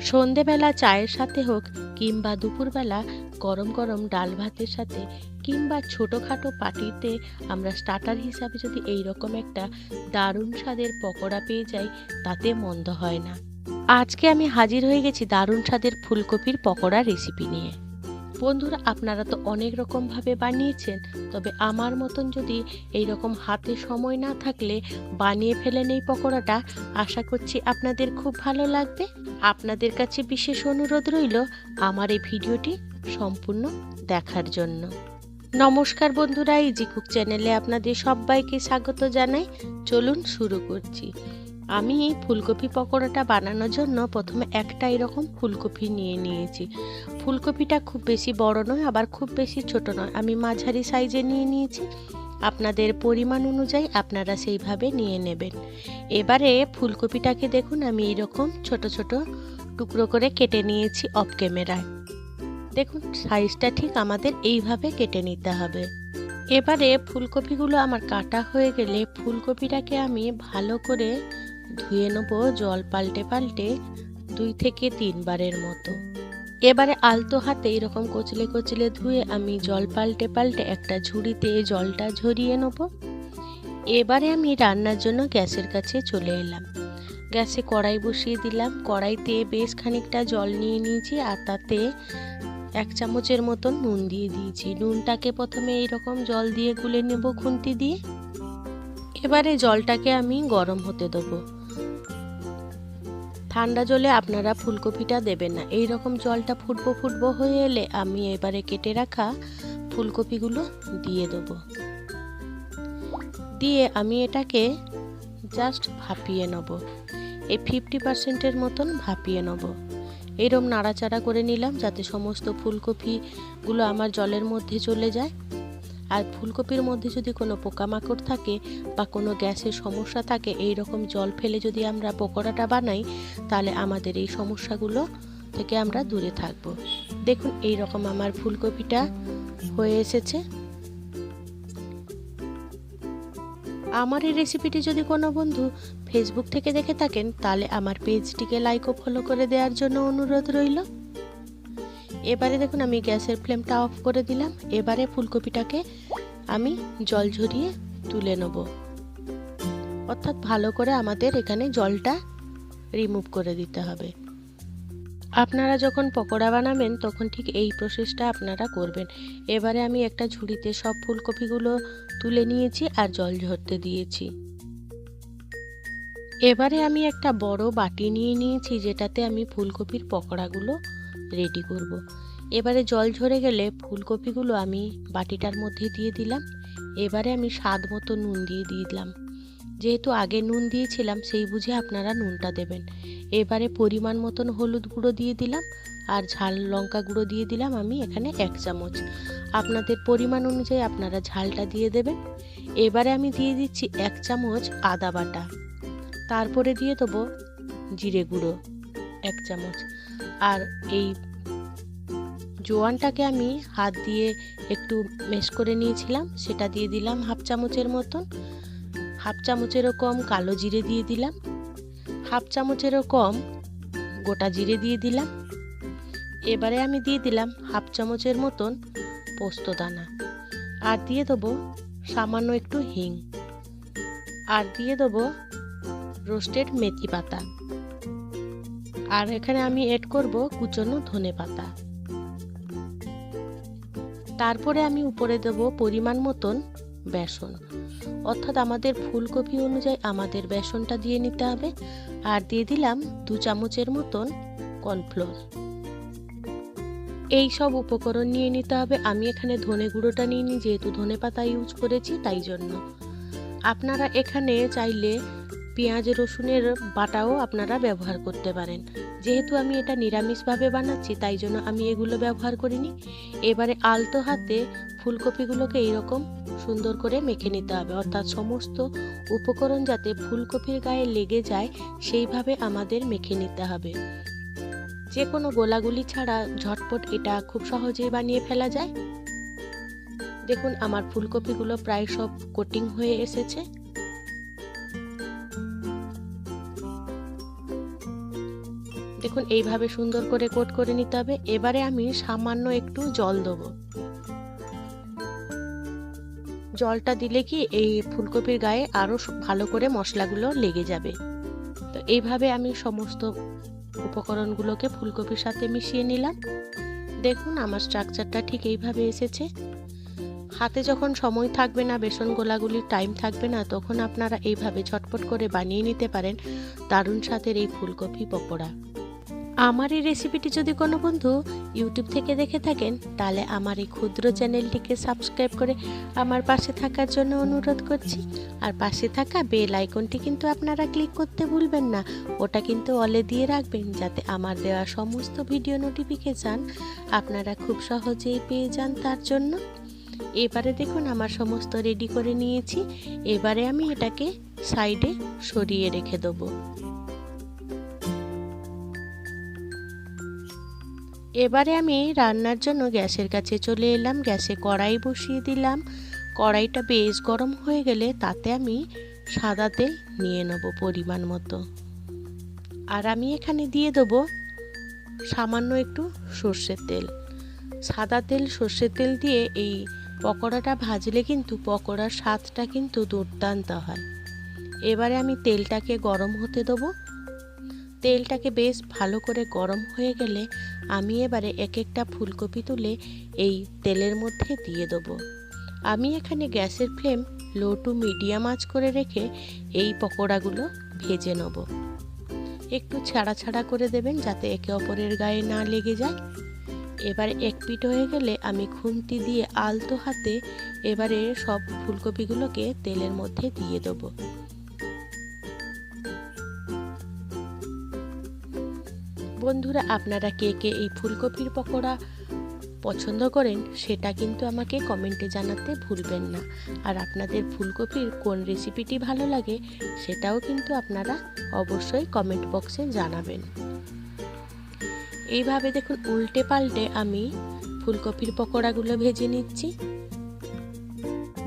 সন্ধেবেলা চায়ের সাথে হোক কিংবা দুপুরবেলা গরম গরম ডাল ভাতের সাথে কিংবা ছোটোখাটো পাটিতে আমরা স্টার্টার হিসাবে যদি এই রকম একটা দারুণ স্বাদের পকোড়া পেয়ে যাই, তাতে মন্দ হয় না। আজকে আমি হাজির হয়ে গেছি দারুণ স্বাদের ফুলকপির পকোড়া রেসিপি নিয়ে। বন্ধুরা, আপনারা তো অনেক রকমভাবে বানিয়েছেন, তবে আমার মতন যদি এই রকম হাতে সময় না থাকলে বানিয়ে ফেলেন এই পকোড়াটা, আশা করছি আপনাদের খুব ভালো লাগবে। আপনাদের কাছে বিশেষ অনুরোধ রইল আমার এই ভিডিওটি সম্পূর্ণ দেখার জন্য। নমস্কার বন্ধুরা ইজি কুক চ্যানেলে আপনাদের সবাইকে স্বাগত জানাই। চলুন শুরু করছি। আমি এই ফুলকপি পকোড়াটা বানানোর জন্য প্রথমে একটা এরকম ফুলকপি নিয়ে নিয়েছি। ফুলকপিটা খুব বেশি বড় নয়, আবার খুব বেশি ছোট নয়। আমি মাঝারি সাইজে নিয়ে নিয়েছি। আপনাদের পরিমাণ অনুযায়ী আপনারা সেইভাবে নিয়ে নেবেন। এবারে ফুলকপিটাকে দেখুন, আমি এরকম ছোট ছোট টুকরো করে কেটে নিয়েছি অফ ক্যামেরায়। দেখুন, সাইজটা ঠিক আমাদের এইভাবে কেটে নিতে হবে। এবারে ফুলকপিগুলো আমার কাটা হয়ে গেলে ফুলকপিটাকে আমি ভালো করে ধুয়ে নেব জল পাল্টে পাল্টে দুই থেকে তিনবারের মতো। এবারে আলতো হাতে এরকম কচলে কচলে ধুয়ে আমি জল পাল্টে পাল্টে একটা ঝুড়িতে জলটা ঝরিয়ে নেব। এবারে আমি রান্নার জন্য গ্যাসের কাছে চলে এলাম। গ্যাসে কড়াই বসিয়ে দিলাম। কড়াইতে বেশ খানিকটা জল নিয়ে নিয়েছি আর তাতে এক চামচের মতন নুন দিয়ে দিয়েছি। নুনটাকে প্রথমে এইরকম জল দিয়ে গুলে নেব খুন্তি দিয়ে। এবারে জলটাকে আমি গরম হতে দেবো। ঠান্ডা জলে আপনারা ফুলকপিটা দেবেন না। এই রকম জলটা ফুটবো ফুটবো হয়ে এলে আমি এবারে কেটে রাখা ফুলকপিগুলো দিয়ে দেব। দিয়ে আমি এটাকে জাস্ট ভাপিয়ে নেব। এই ফিফটি পার্সেন্টের মতন ভাপিয়ে নেব। এরম নাড়াচাড়া করে নিলাম যাতে সমস্ত ফুলকপিগুলো আমার জলের মধ্যে চলে যায়। আর ফুলকপির মধ্যে যদি কোনো পোকামাকড় থাকে বা কোনো গ্যাসের সমস্যা থাকে এই রকম জল ফেলে যদি আমরা পকোড়াটা বানাই, তাহলে আমাদের এই সমস্যাগুলো থেকে আমরা দূরে থাকব। দেখুন এই রকম আমার ফুলকপিটা হয়ে এসেছে। আমার এই রেসিপিটি যদি কোনো বন্ধু ফেসবুক থেকে দেখে থাকেন, তাহলে আমার পেজটিকে লাইক ও ফলো করে দেওয়ার জন্য অনুরোধ রইল। এবারে দেখুন আমি গ্যাসের ফ্লেমটা অফ করে দিলাম। এবারে ফুলকপিটাকে আমি জল ঝরিয়ে তুলে নেব। অর্থাৎ ভালো করে আমাদের এখানে জলটা রিমুভ করে দিতে হবে। আপনারা যখন পকোড়া বানাবেন, তখন ঠিক এই প্রসেসটা আপনারা করবেন। এবারে আমি একটা ঝুড়িতে সব ফুলকপিগুলো তুলে নিয়েছি আর জল ঝরতে দিয়েছি। এবারে আমি একটা বড় বাটি নিয়ে নিয়েছি, যেটাতে আমি ফুলকপির পকোড়াগুলো রেডি করব। এবারে জল ঝরে গেলে ফুলকপিগুলো আমি বাটিটার মধ্যে দিয়ে দিলাম। এবারে আমি স্বাদ মতো নুন দিয়ে দিলাম। যেহেতু আগে নুন দিয়েছিলাম, সেই বুঝে আপনারা নুনটা দেবেন। এবারে পরিমাণ মতন হলুদ গুঁড়ো দিয়ে দিলাম আর ঝাল লঙ্কা গুঁড়ো দিয়ে দিলাম আমি এখানে এক চামচ। আপনাদের পরিমাণ অনুযায়ী আপনারা ঝালটা দিয়ে দেবেন। এবারে আমি দিয়ে দিচ্ছি এক চামচ আদা বাটা। তারপরে দিয়ে দেবো জিরে গুঁড়ো। এক চামচ। আর এই জোয়ানটাকে আমি হাত দিয়ে একটু মেশ করে নিয়েছিলাম, সেটা দিয়ে দিলাম হাফ চামচের মতন। হাফ চামচেরও কম কালো জিরে দিয়ে দিলাম। হাফ চামচেরও কম গোটা জিরে দিয়ে দিলাম। এবারে আমি দিয়ে দিলাম হাফ চামচের মতন পোস্ত দানা। আর দিয়ে দেবো সামান্য একটু হিং। আর দিয়ে দেবো রোস্টেড মেথি পাতা। আর এখানে আমি এড করব কুচনো ধনে পাতা। তারপরে আমি উপরে দেব পরিমাণ মতন বেসন। অর্থাৎ আমাদের ফুলকপি অনুযায়ী আমাদের বেসনটা দিয়ে নিতে হবে। আর দিয়ে দিলাম দু চামচের মতন কর্নফ্লোর। এই সব উপকরণ নিয়ে নিতে হবে। আমি এখানে ধনে গুঁড়োটা নিয়ে নিই যেহেতু ধনে পাতা ইউজ করেছি তাই জন্য। আপনারা এখানে চাইলে পেঁয়াজ, রসুনের বাটাও আপনারা ব্যবহার করতে পারেন। যেহেতু আমি এটা নিরামিষভাবে বানাচ্ছি, তাই জন্য আমি এগুলো ব্যবহার করিনি। এবারে আলতো হাতে ফুলকপিগুলোকে এইরকম সুন্দর করে মেখে নিতে হবে। অর্থাৎ সমস্ত উপকরণ যাতে ফুলকপির গায়ে লেগে যায়, সেইভাবে আমাদের মেখে নিতে হবে। যে কোনো গোলাগুলি ছাড়া ঝটপট এটা খুব সহজেই বানিয়ে ফেলা যায়। দেখুন, আমার ফুলকপিগুলো প্রায় সব কোটিং হয়ে এসেছে। দেখুন, এইভাবে সুন্দর করে কোট করে নিতে হবে। এবারে আমি সামান্য একটু জল দেবো। জলটা দিলে কি এই ফুলকপির গায়ে আরও ভালো করে মশলাগুলো লেগে যাবে। তো এইভাবে আমি সমস্ত উপকরণগুলোকে ফুলকপির সাথে মিশিয়ে নিলাম। দেখুন, আমার স্ট্রাকচারটা ঠিক এইভাবে এসেছে। হাতে যখন সময় থাকবে না, বেসন গোলাগুলির টাইম থাকবে না, তখন আপনারা এইভাবে ঝটপট করে বানিয়ে নিতে পারেন। দারুণ স্বাদের এই ফুলকপি পকোড়া। আমার এই রেসিপিটি যদি কোনো বন্ধু ইউটিউব থেকে দেখে থাকেন, তাহলে আমার এই ক্ষুদ্র চ্যানেলটিকে সাবস্ক্রাইব করে আমার পাশে থাকার জন্য অনুরোধ করছি। আর পাশে থাকা বেল আইকনটি কিন্তু আপনারা ক্লিক করতে ভুলবেন না। ওটা কিন্তু অলে দিয়ে রাখবেন যাতে আমার দেওয়া সমস্ত ভিডিও নোটিফিকেশান আপনারা খুব সহজেই পেয়ে যান তার জন্য। এবারে দেখুন, আমার সমস্ত রেডি করে নিয়েছি। এবারে আমি এটাকে সাইডে সরিয়ে রেখে দেবো। এবারে আমি রান্নার জন্য গ্যাসের কাছে চলে এলাম। গ্যাসে কড়াই বসিয়ে দিলাম। কড়াইটা বেশ গরম হয়ে গেলে তাতে আমি সাদা তেল নিয়ে নেব পরিমাণ মতো। আর আমি এখানে দিয়ে দেবো সামান্য একটু সর্ষের তেল। সাদা তেল, সর্ষের তেল দিয়ে এই পকোড়াটা ভাজলে কিন্তু পকোড়ার স্বাদটা কিন্তু দুর্দান্ত হয়। এবারে আমি তেলটাকে গরম হতে দেবো। তেলটাকে বেশ ভালো করে গরম হয়ে গেলে আমি এবারে এক একটা ফুলকপি তুলে এই তেলের মধ্যে দিয়ে দেবো। আমি এখানে গ্যাসের ফ্লেম লো টু মিডিয়াম আঁচ করে রেখে এই পকোড়াগুলো ভেজে নেব। একটু ছাড়া ছাড়া করে দেবেন যাতে একে অপরের গায়ে না লেগে যায়। এবার এক পিঠ হয়ে গেলে আমি খুন্তি দিয়ে আলতো হাতে এবারে সব ফুলকপিগুলোকে তেলের মধ্যে দিয়ে দেবো। বন্ধুরা, আপনারা কে কে এই ফুলকপির পকোড়া পছন্দ করেন, সেটা কিন্তু আমাকে কমেন্টে জানাতে ভুলবেন না। আর আপনাদের ফুলকপির কোন রেসিপিটি ভালো লাগে, সেটাও কিন্তু আপনারা অবশ্যই কমেন্ট বক্সে জানাবেন। এইভাবে দেখুন উল্টে পাল্টে আমি ফুলকপির পকোড়াগুলো ভেজে নিচ্ছি।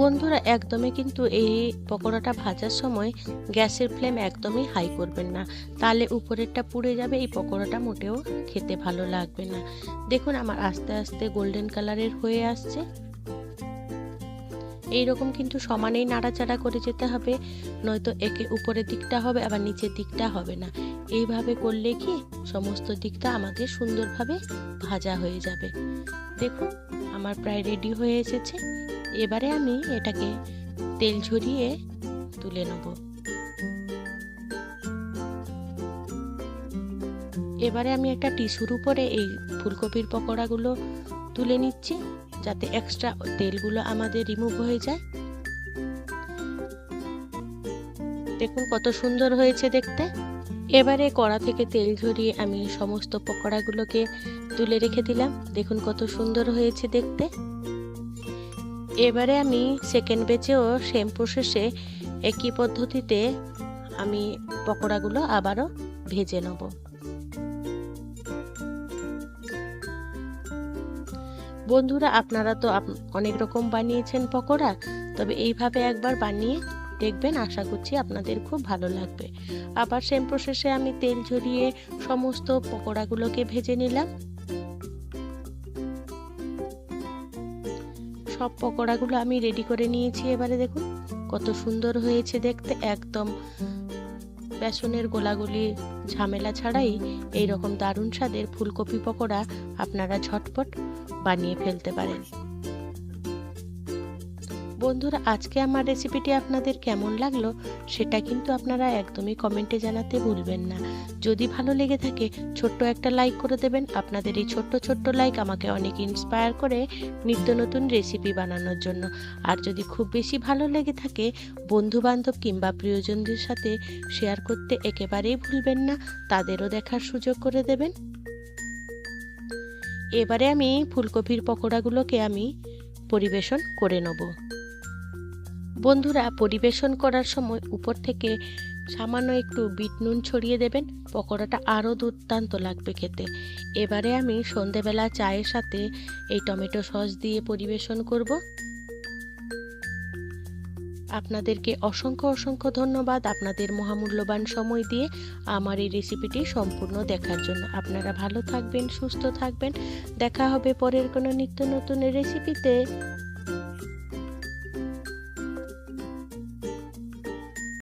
বন্ধুরা, একদমই কিন্তু এই পকোড়াটা ভাজার সময় গ্যাসের ফ্লেম একদমই হাই করবেন না। তাহলে উপরেরটা পুড়ে যাবে, এই পকোড়াটা মোটেও খেতে ভালো লাগবে না। দেখুন, আমার আস্তে আস্তে গোল্ডেন কালারের হয়ে আসছে। এই রকম কিন্তু সমানেই নাড়াচাড়া করে যেতে হবে, নয়তো একে উপরের দিকটা হবে, আবার নিচের দিকটা হবে না। এইভাবে করলে কি সমস্ত দিকটা আমাদের সুন্দরভাবে ভাজা হয়ে যাবে। দেখুন, আমার প্রায় রেডি হয়ে এসেছে। এবারে আমি এটাকে তেল ঝরিয়ে তুলে নেব। এবারে আমি একটা টিস্যুর উপরে এই ফুলকপির পকোড়াগুলো তুলে নিচ্ছি, যাতে এক্সট্রা তেলগুলো আমাদের রিমুভ হয়ে যায়। দেখুন কত সুন্দর হয়েছে দেখতে। এবারে কড়া থেকে তেল ঝরিয়ে আমি সমস্ত পকোড়াগুলোকে তুলে রেখে দিলাম। দেখুন কত সুন্দর হয়েছে দেখতে। এবারে আমি সেকেন্ড বেচেও সেম প্রসেসে একই পদ্ধতিতে আমি পকোড়াগুলো আবারও ভেজে নেব। বন্ধুরা, আপনারা তো অনেক রকম বানিয়েছেন পকোড়া, তবে এইভাবে একবার বানিয়ে দেখবেন, আশা করছি আপনাদের খুব ভালো লাগবে। আবার সেম প্রসেসে আমি তেল ঝরিয়ে সমস্ত পকোড়াগুলোকে ভেজে নিলাম। সব পকোড়াগুলো আমি রেডি করে নিয়েছি। এবারে দেখুন, কত সুন্দর হয়েছে দেখতে। একদম বেসনের গোলাগুলি ঝামেলা ছাড়াই এই রকম দারুণ স্বাদের ফুলকপি পকোড়া আপনারা ঝটপট বানিয়ে ফেলতে পারেন। বন্ধুরা, আজকে আমার রেসিপিটি আপনাদের কেমন লাগল সেটা কিন্তু আপনারা একদমই কমেন্টে জানাতে ভুলবেন না। যদি ভালো লেগে থাকে, ছোট্ট একটা লাইক করে দেবেন। আপনাদের এই ছোট্ট ছোট্ট লাইক আমাকে অনেক ইন্সপায়ার করে নিত্য নতুন রেসিপি বানানোর জন্য। আর যদি খুব বেশি ভালো লেগে থাকে বন্ধু বান্ধব কিংবা প্রিয়জনদের সাথে শেয়ার করতে একেবারেই ভুলবেন না, তাদেরও দেখার সুযোগ করে দেবেন। এবারে আমি ফুলকপির পকোড়াগুলোকে আমি পরিবেশন করে নেব। বন্ধুরা, পরিবেশন করার সময় উপর থেকে সামান্য একটু বিট নুন ছড়িয়ে দেবেন। পকোড়াটা আরও দুর্দান্ত লাগবে খেতে। এবারে আমি সন্ধেবেলা চায়ের সাথে এই টমেটো সস দিয়ে পরিবেশন করব। আপনাদেরকে অসংখ্য অসংখ্য ধন্যবাদ আপনাদের মহামূল্যবান সময় দিয়ে আমার এই রেসিপিটি সম্পূর্ণ দেখার জন্য। আপনারা ভালো থাকবেন, সুস্থ থাকবেন। দেখা হবে পরের কোনো নিত্য নতুন রেসিপিতে।